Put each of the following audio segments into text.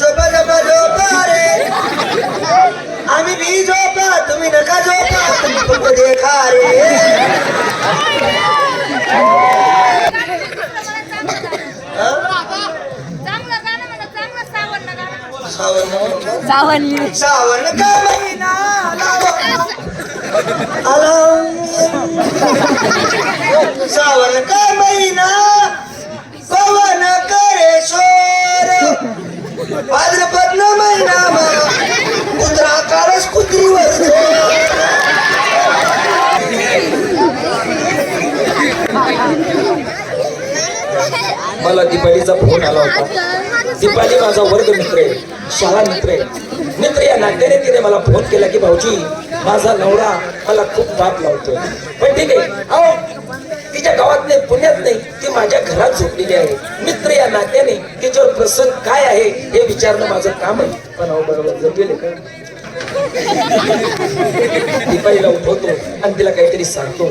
झोपा झोपा झोपा रे। आम्ही भी झोपा तुम्ही नका झोपा तुम्ही देखा रे. सावरण का महिना आला. सावरण का महिना मला दिपाळीचा फोन आला होता. दीपाली माझा वर्ग मित्र आहे शाळा मित्र आहे. मित्र या नात्याने तिने मला फोन केला की भाऊजी माझा नवरा मला खूप ताप लावतोय. पण ठीक आहे अहो तिच्या गावात नाही पुण्यात नाही ती माझ्या घरात झोपलेली आहे. मित्र या नात्याने तिच्यावर प्रसंग काय आहे हे विचारणं माझं काम आहे. पण अहो बरोबर जपेल का दीपालीला उठवतो आणि तिला काहीतरी सांगतो.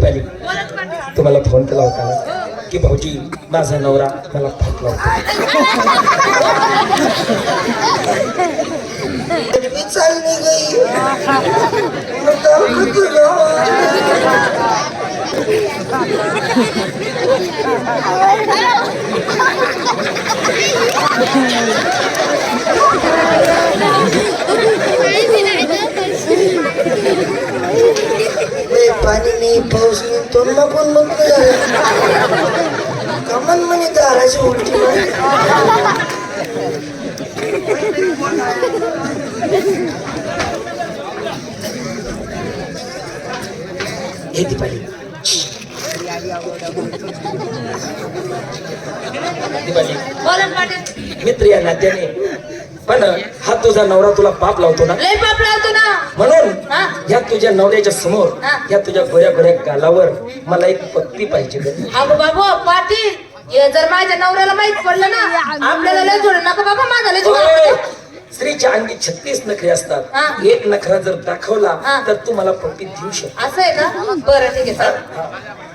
दीपाली तुम्हाला फोन केला होता ना? की भाऊजी माझा नवरा मला फाटला होता मी चालली गई मग तुला लय पाणी पाऊस नाही तो मग पण मग कमन म्हणे दाराची उलटी मारी. पाहिजे मित्र या नात्याने. पण हा तुझा नवरा तुला पाप लावतो ना? लय पाप लावतो. म्हणून. या तुझ्या नवऱ्याच्या समोर. या तुझ्या गोऱ्या गोऱ्या गालावर मला एक पत्ती पाहिजे. अगो बाबू पाटील हे जर माझ्या नवऱ्याला माहीत पडलं ना आपल्याला लय जोड नका बाबा माझा लय! जोड स्त्रीच्या अंगी छत्तीस नखरे. असतात एक नखरा जर दाखवला. तर तू मला पत्ती देऊ शकतो असं आहे का बरं ठीक आहे.